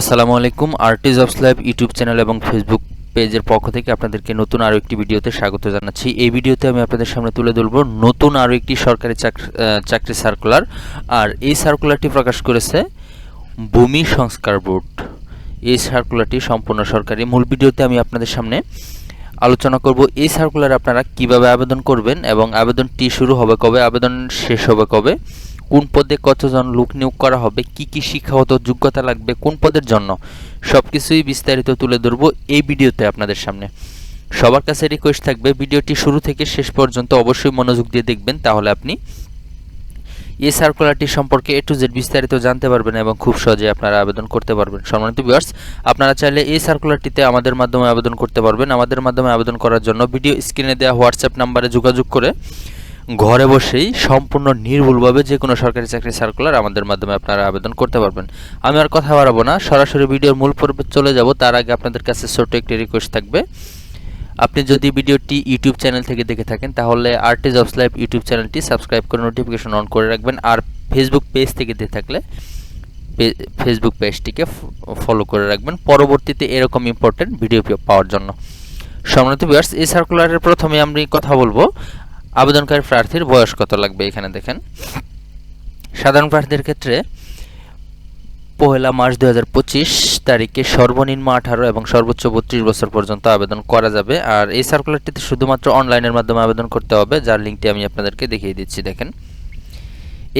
আসসালামু আলাইকুম arts of live YouTube channel এবং ফেসবুক পেজের পক্ষ থেকে আপনাদেরকে নতুন আরও একটি ভিডিওতে স্বাগত জানাচ্ছি। এই ভিডিওতে আমি আপনাদের সামনে তুলে ধরব নতুন আরও একটি সরকারি চাকরি সার্কুলার। আর এই সার্কুলারটি প্রকাশ করেছে ভূমি সংস্কার বোর্ড। এই সার্কুলারটি সম্পূর্ণ সরকারি। মূল ভিডিওতে আমি আপনাদের সামনে আলোচনা করব এই সার্কুলার আপনারা কীভাবে আবেদন করবেন এবং আবেদনটি শুরু হবে কবে, আবেদন শেষ হবে কবে কোন পদে কতজন লোক নিয়োগ করা হবে, কি কি শিক্ষাগত যোগ্যতা লাগবে, কোন পদের জন্য সব কিছুই বিস্তারিত তুলে ধরবো এই ভিডিওতে আপনাদের সামনে। সবার কাছে রিকোয়েস্ট থাকবে, ভিডিওটি শুরু থেকে শেষ পর্যন্ত অবশ্যই মনোযোগ দিয়ে দেখবেন, তাহলে আপনি এই সার্কুলারটি সম্পর্কে এ টু জেড বিস্তারিত জানতে পারবেন এবং খুব সহজে আপনারা আবেদন করতে পারবেন। সম্মানিত ভিউয়ার্স আপনারা চাইলে এই সার্কুলারটিতে আমাদের মাধ্যমে আবেদন করতে পারবেন। আমাদের মাধ্যমে আবেদন করার জন্য ভিডিও স্ক্রিনে দেওয়া হোয়াটসঅ্যাপ নাম্বারে যোগাযোগ করে ঘরে বসেই সম্পূর্ণ নির্ভুলভাবে যে কোনো সরকারি চাকরি সার্কুলার আমাদের মাধ্যমে আপনারা আবেদন করতে পারবেন। আমি আর কথা বাড়াবো না, সরাসরি ভিডিওর মূল পর্বে চলে যাব। তার আগে আপনাদের কাছে ছোট একটি রিকোয়েস্ট থাকবে। আপনি যদি ভিডিওটি ইউটিউব চ্যানেল থেকে দেখে থাকেন, তাহলে আর্টিজ অফ লাইফ ইউটিউব চ্যানেলটি সাবস্ক্রাইব করে নোটিফিকেশন অন করে রাখবেন। আর ফেসবুক পেজ থেকে দেখে থাকলে ফেসবুক পেজটিকে ফলো করে রাখবেন। পরবর্তীতে এরকম ইম্পর্টেন্ট ভিডিও পাওয়ার জন্য। সম্মানিত ভিউয়ার্স এই সার্কুলারের প্রথমে আমি কথা বলব। আবেদনকারী প্রার্থীর বয়স কত লাগবে এখানে দেখেন। সাধারণ প্রার্থীদের ক্ষেত্রে পহেলা মার্চ দু তারিখে সর্বনিম্ন আঠারো এবং সর্বোচ্চ বত্রিশ বছর পর্যন্ত আবেদন করা যাবে। আর এই সার্কুলারটিতে শুধুমাত্র অনলাইনের মাধ্যমে আবেদন করতে হবে। যার লিঙ্কটি আমি আপনাদেরকে দেখিয়ে দিচ্ছি, দেখেন।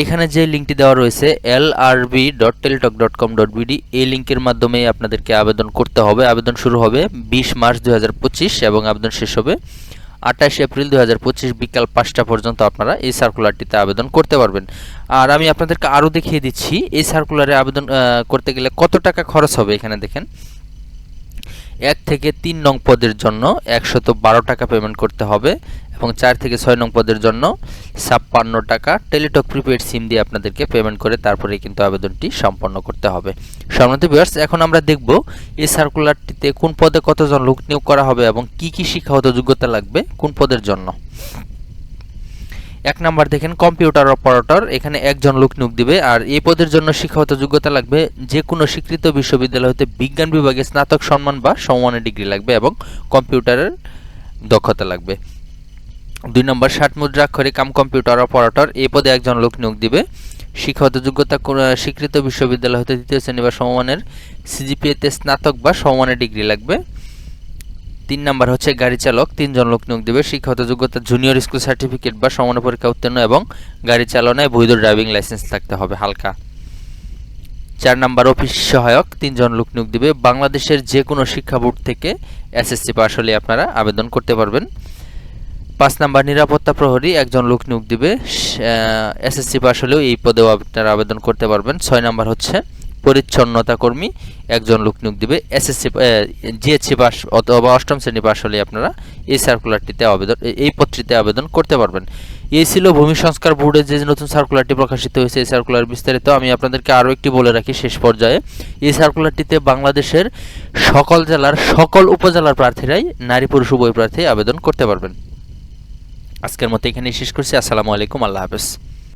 এখানে যে লিঙ্কটি দেওয়া রয়েছে L R B dot Teletalk dot com dot BD এই লিঙ্কের মাধ্যমেই আপনাদেরকে আবেদন করতে হবে। আবেদন শুরু হবে বিশ মার্চ দুই হাজার পঁচিশ এবং আবেদন শেষ হবে আঠাশ এপ্রিল দু হাজার পঁচিশ বিকাল পাঁচটা পর্যন্ত আপনারা এই সার্কুলারটিতে আবেদন করতে পারবেন। আর আমি আপনাদেরকে আরও দেখিয়ে দিচ্ছি, এই সার্কুলারে আবেদন করতে গেলে কত টাকা খরচ হবে এখানে দেখেন। এক থেকে তিন নং পদের জন্য একশত বারো টাকা পেমেন্ট করতে হবে। এবং চার থেকে ছয় নং পদের জন্য ছাপ্পান্ন টাকা টেলিটক প্রিপেড সিম দিয়ে আপনাদেরকে পেমেন্ট করে তারপরে কিন্তু আবেদনটি সম্পন্ন করতে হবে। সম্মানিত ভিউয়ার্স এখন আমরা দেখব এই সার্কুলারটিতে কোন পদে কতজন লোক নিয়োগ করা হবে এবং কি কি শিক্ষাগত যোগ্যতা লাগবে কোন পদের জন্য। এক নাম্বার দেখেন কম্পিউটার অপারেটর এখানে একজন লোক নিয়োগ দিবে আর এই পদের জন্য শিক্ষাগত যোগ্যতা লাগবে যে কোনো স্বীকৃত বিশ্ববিদ্যালয় হতে বিজ্ঞান বিভাগে স্নাতক সম্মান বা সমমানের ডিগ্রি লাগবে এবং কম্পিউটারের দক্ষতা লাগবে। দুই নম্বর, ষাট মুদ্রাক্ষরে কাম কম্পিউটার অপারেটর। এই পদে একজন লোক নিয়োগ দিবে। শিক্ষাগত যোগ্যতা স্বীকৃত বিশ্ববিদ্যালয় হতে দ্বিতীয় শ্রেণি বা সমমানের সিজিপিএতে স্নাতক বা সমমানের ডিগ্রি লাগবে। তিন নাম্বার হচ্ছে গাড়ি চালক। তিনজন লোক নিয়োগ দেবে। শিক্ষাগত যোগ্যতা জুনিয়র স্কুল সার্টিফিকেট বা সমান পরীক্ষা উত্তীর্ণ এবং গাড়ি চালনায় বৈধ ড্রাইভিং লাইসেন্স থাকতে হবে হালকা। চার নাম্বার, অফিস সহায়ক। তিনজন লোক নিয়োগ দেবে। বাংলাদেশের যে কোনো শিক্ষা বোর্ড থেকে এসএসসি পাস হলে আপনারা আবেদন করতে পারবেন। পাঁচ নাম্বার নিরাপত্তা প্রহরী একজন লোক নিয়োগ দিবে। এসএসসি পাস হলেও এই পদেও আপনারা আবেদন করতে পারবেন। ছয় নাম্বার হচ্ছে পরিচ্ছন্নতা কর্মী একজন লোক নিয়োগ দিবে। এসএসসি জিএসসি পাস অথবা অষ্টম শ্রেণি পাস হলে আপনারা এই সার্কুলারটিতে আবেদন এই পত্রিতে আবেদন করতে পারবেন। এই ছিল ভূমি সংস্কার বোর্ডের যে নতুন সার্কুলারটি প্রকাশিত হয়েছে, এই সার্কুলার বিস্তারিত আমি আপনাদেরকে আরও একটি বলে রাখি শেষ পর্যায়ে। এই সার্কুলারটিতে বাংলাদেশের সকল জেলার, সকল উপজেলার প্রার্থীরাই নারী, পুরুষ, উভয় প্রার্থী আবেদন করতে পারবেন। আজকের মতো এখানে শেষ করছি। আসসালামু আলাইকুম আল্লাহ হাফেজ।